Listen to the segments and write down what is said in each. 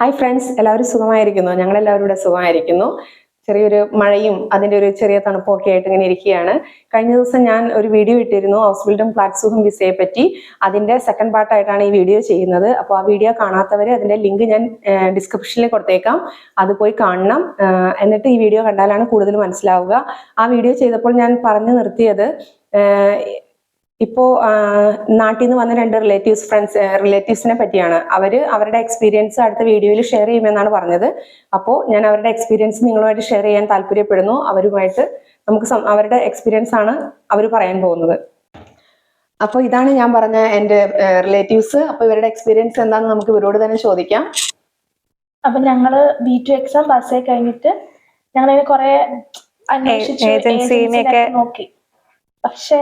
Hi friends എല്ലാവരും സുഖമായിരിക്കുന്നു? ഞങ്ങൾ എല്ലാവരും ഇവിടെ സുഖമായിരിക്കുന്നു. ചെറിയൊരു മഴയും അതിന്റെ ഒരു ചെറിയ തണുപ്പൊക്കെ ആയിട്ട് ഇങ്ങനെ ഇരിക്കുകയാണ്. കഴിഞ്ഞ ദിവസം ഞാൻ ഒരു വീഡിയോ ഇട്ടിരുന്നു ഹൗസ് ബിൽഡും ഫ്ലാറ്റ് സുഖം വിസയെ പറ്റി. അതിന്റെ സെക്കൻഡ് പാർട്ടായിട്ടാണ് ഈ വീഡിയോ ചെയ്യുന്നത്. അപ്പോൾ ആ വീഡിയോ കാണാത്തവരെ അതിന്റെ ലിങ്ക് ഞാൻ ഡിസ്ക്രിപ്ഷനിൽ കൊടുത്തേക്കാം. അത് പോയി കാണണം. എന്നിട്ട് ഈ വീഡിയോ കണ്ടാലാണ് കൂടുതൽ മനസ്സിലാവുക. ആ വീഡിയോ ചെയ്തപ്പോൾ ഞാൻ പറഞ്ഞു നിർത്തിയത് ഇപ്പോ നാട്ടിൽ നിന്ന് വന്ന രണ്ട് റിലേറ്റീവ്സ് ഫ്രണ്ട്സ് റിലേറ്റീവ്സിനെ പറ്റിയാണ്. അവർ അവരുടെ എക്സ്പീരിയൻസ് അടുത്ത വീഡിയോയിൽ ഷെയർ ചെയ്യുമെന്നാണ് പറഞ്ഞത്. അപ്പോൾ ഞാൻ അവരുടെ എക്സ്പീരിയൻസ് നിങ്ങളുമായിട്ട് ഷെയർ ചെയ്യാൻ താല്പര്യപ്പെടുന്നു. അവരുമായിട്ട് നമുക്ക് അവരുടെ എക്സ്പീരിയൻസ് ആണ് അവർ പറയാൻ പോകുന്നത്. അപ്പോൾ ഇതാണ് ഞാൻ പറഞ്ഞ എന്റെ റിലേറ്റീവ്സ് അപ്പോൾ ഇവരുടെ എക്സ്പീരിയൻസ് എന്താണെന്ന് നമുക്ക് ഇവരോട് തന്നെ ചോദിക്കാം. അപ്പൊ ഞങ്ങൾ ബി ടു എക്സാം പാസ്സായി കഴിഞ്ഞിട്ട് ഞങ്ങൾ കുറെ ഏജൻസിനെയൊക്കെ നോക്കി. പക്ഷെ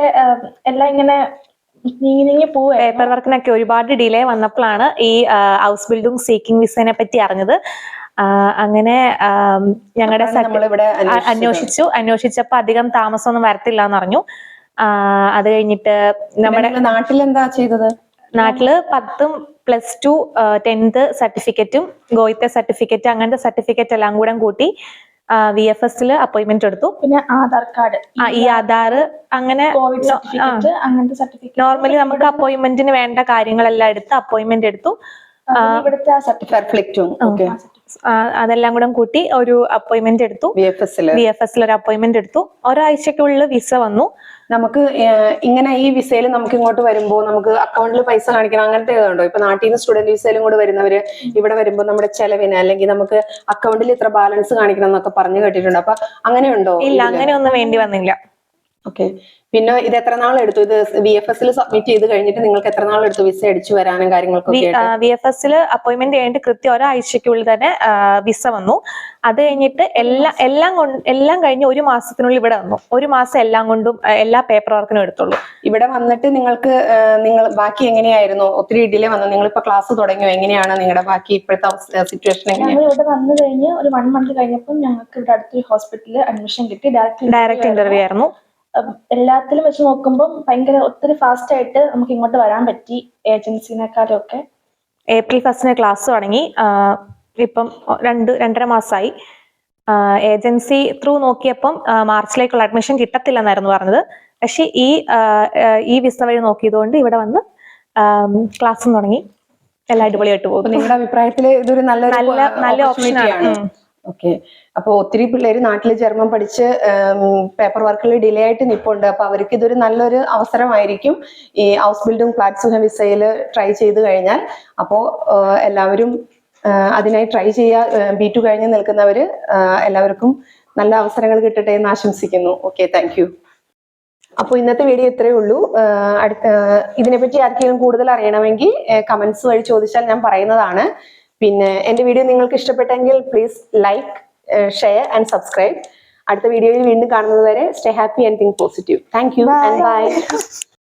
എല്ലാം ഇങ്ങനെ നീങ്ങി നീങ്ങി പേപ്പർ വർക്കിനൊക്കെ ഒരുപാട് ഡിലേ വന്നപ്പോഴാണ് ഈ ഹൗസ് ബിൽഡിംഗ് സീക്കിംഗ് വിസനെ പറ്റി അറിഞ്ഞത്. അങ്ങനെ ഞങ്ങളുടെ. അന്വേഷിച്ചു. അന്വേഷിച്ചപ്പോ അധികം താമസമൊന്നും വരത്തില്ല എന്ന് അറിഞ്ഞു. ആ, അത് കഴിഞ്ഞിട്ട് നമ്മുടെ നമ്മുടെ നാട്ടിൽ എന്താ ചെയ്തത്? നാട്ടിൽ പത്തും പ്ലസ് ടു ടെൻത്ത് സർട്ടിഫിക്കറ്റും ഗോയിത്തെ സർട്ടിഫിക്കറ്റ് അങ്ങനത്തെ സർട്ടിഫിക്കറ്റ് എല്ലാം കൂടെ കൂട്ടി വി എഫ് എസിൽ അപ്പോയിന്റ്മെന്റ് എടുത്തു. പിന്നെ ആധാർ കാർഡ് ആ, ഈ ആധാർ അങ്ങനെ കോവിഡ്. സർട്ടിഫിക്കറ്റ് അങ്ങനത്തെ സർട്ടിഫിക്കറ്റ് നോർമലി നമുക്ക് അപ്പോയിന്റ്മെന്റിന് വേണ്ട കാര്യങ്ങളെല്ലാം എടുത്ത് അപ്പോയിന്റ്മെന്റ് എടുത്തു. ഇവിടുത്തെ സർട്ടിഫിക്കറ്റ് അതെല്ലാം കൂടെ കൂട്ടി ഒരു അപ്പോയിന്റ്മെന്റ് എടുത്തു. ബി എഫ് എസിൽ ബി എഫ് എസിൽ ഒരു അപ്പോയിന്റ്മെന്റ് എടുത്തു. ഒരാഴ്ചക്കുള്ളിൽ വിസ വന്നു. നമുക്ക് ഇങ്ങനെ ഈ വിസയിൽ നമുക്ക് ഇങ്ങോട്ട് വരുമ്പോൾ നമുക്ക് അക്കൗണ്ടിൽ പൈസ കാണിക്കണം അങ്ങനത്തെ ഉണ്ടോ? ഇപ്പൊ നാട്ടിൽ നിന്ന് സ്റ്റുഡന്റ് വിസയിലും കൂടെ വരുന്നവര് ഇവിടെ വരുമ്പോൾ നമ്മുടെ ചെലവിന് അല്ലെങ്കിൽ നമുക്ക് അക്കൗണ്ടിൽ ഇത്ര ബാലൻസ് കാണിക്കണം എന്നൊക്കെ പറഞ്ഞു കേട്ടിട്ടുണ്ട്. അപ്പൊ അങ്ങനെയുണ്ടോ ഇല്ല അങ്ങനെ ഒന്നും വേണ്ടി വന്നില്ല. ഓക്കെ പിന്നെ ഇത് എത്ര നാൾ എടുത്തു ഇത് വി എഫ് എസിൽ സബ്മിറ്റ് ചെയ്ത് കഴിഞ്ഞിട്ട് നിങ്ങൾക്ക് എത്ര നാൾ എടുത്തു വിസ അടിച്ചു വരാനും കാര്യങ്ങളൊക്കെ വി എഫ് എസിൽ അപ്പോയിന്റ്മെന്റ് കഴിഞ്ഞിട്ട് കൃത്യം ഒരാഴ്ചക്കുള്ളിൽ തന്നെ വിസ വന്നു. അത് കഴിഞ്ഞിട്ട് എല്ലാം എല്ലാം കൊണ്ട് എല്ലാം കഴിഞ്ഞ് ഒരു മാസത്തിനുള്ളിൽ ഇവിടെ വന്നു. ഒരു മാസം എല്ലാം കൊണ്ടും എല്ലാ പേപ്പർ വർക്കിനും എടുത്തുള്ളൂ. ഇവിടെ വന്നിട്ട് നിങ്ങൾക്ക് നിങ്ങൾ ബാക്കി എങ്ങനെയായിരുന്നു? ഒത്തിരി ഡിലേ വന്നു. നിങ്ങൾ ഇപ്പൊ ക്ലാസ് തുടങ്ങിയോ? എങ്ങനെയാണ് നിങ്ങളുടെ ബാക്കി ഇപ്പോഴത്തെ സിറ്റുവേഷൻ ഞങ്ങൾ ഇവിടെ വന്നു കഴിഞ്ഞ് ഒരു വൺ മന്ത് കഴിഞ്ഞപ്പോൾ ഞങ്ങൾക്ക് ഇവിടെ അടുത്തൊരു ഹോസ്പിറ്റലിൽ അഡ്മിഷൻ കിട്ടി. ഡയറക്റ്റ് ഡയറക്റ്റ് ഇന്റർവ്യൂ ആയിരുന്നു. എല്ലാത്തിലും വെച്ച് നോക്കുമ്പോൾ ഭയങ്കര ഒത്തിരി ഫാസ്റ്റ് ആയിട്ട് നമുക്ക് ഇങ്ങോട്ട് വരാൻ പറ്റി ഏജൻസിനെക്കാളും ഒക്കെ ഏപ്രിൽ ഫസ്റ്റിന് ക്ലാസ് തുടങ്ങി. ഇപ്പം രണ്ട് രണ്ടര മാസമായി ഏജൻസി ത്രൂ നോക്കിയപ്പം മാർച്ചിലേക്കുള്ള അഡ്മിഷൻ കിട്ടത്തില്ലെന്നായിരുന്നു പറഞ്ഞത്. പക്ഷെ ഈ ഈ വിസ വഴി നോക്കിയതുകൊണ്ട് ഇവിടെ വന്ന് ക്ലാസ്സും തുടങ്ങി. എല്ലാം അടിപൊളിയായിട്ട് പോകും നിങ്ങളുടെ അഭിപ്രായത്തിൽ ഇതൊരു നല്ല നല്ല നല്ല ഓപ്ഷൻ ഓപ്ഷനാണ് ആണ്. ഓക്കെ അപ്പൊ ഒത്തിരി പിള്ളേര് നാട്ടിൽ ജർമ്മൻ പഠിച്ച് പേപ്പർ വർക്കിൽ ഡിലേ ആയിട്ട് നിപ്പുണ്ട്. അപ്പൊ അവർക്ക് ഇതൊരു നല്ലൊരു അവസരമായിരിക്കും ഈ ഹൗസ് ബിൽഡിംഗ് ഫ്ലാറ്റ് വിസയിൽ ട്രൈ ചെയ്ത് കഴിഞ്ഞാൽ. അപ്പോ എല്ലാവരും അതിനായി ട്രൈ ചെയ്യുക ബി ടു കഴിഞ്ഞ് നിൽക്കുന്നവര് എല്ലാവർക്കും നല്ല അവസരങ്ങൾ കിട്ടട്ടെ എന്ന് ആശംസിക്കുന്നു. ഓക്കെ താങ്ക് അപ്പോൾ ഇന്നത്തെ വീഡിയോ ഇത്രയേ ഉള്ളൂ. അടുത്ത ഇതിനെപ്പറ്റി ആർക്കെങ്കിലും കൂടുതൽ അറിയണമെങ്കിൽ കമന്റ്സ് വഴി ചോദിച്ചാൽ ഞാൻ പറയുന്നതാണ്. പിന്നെ എന്റെ വീഡിയോ നിങ്ങൾക്ക് ഇഷ്ടപ്പെട്ടെങ്കിൽ please like share and subscribe അടുത്ത വീഡിയോയിൽ വീണ്ടും കാണുന്നത് വരെ stay happy and think positive thank you and bye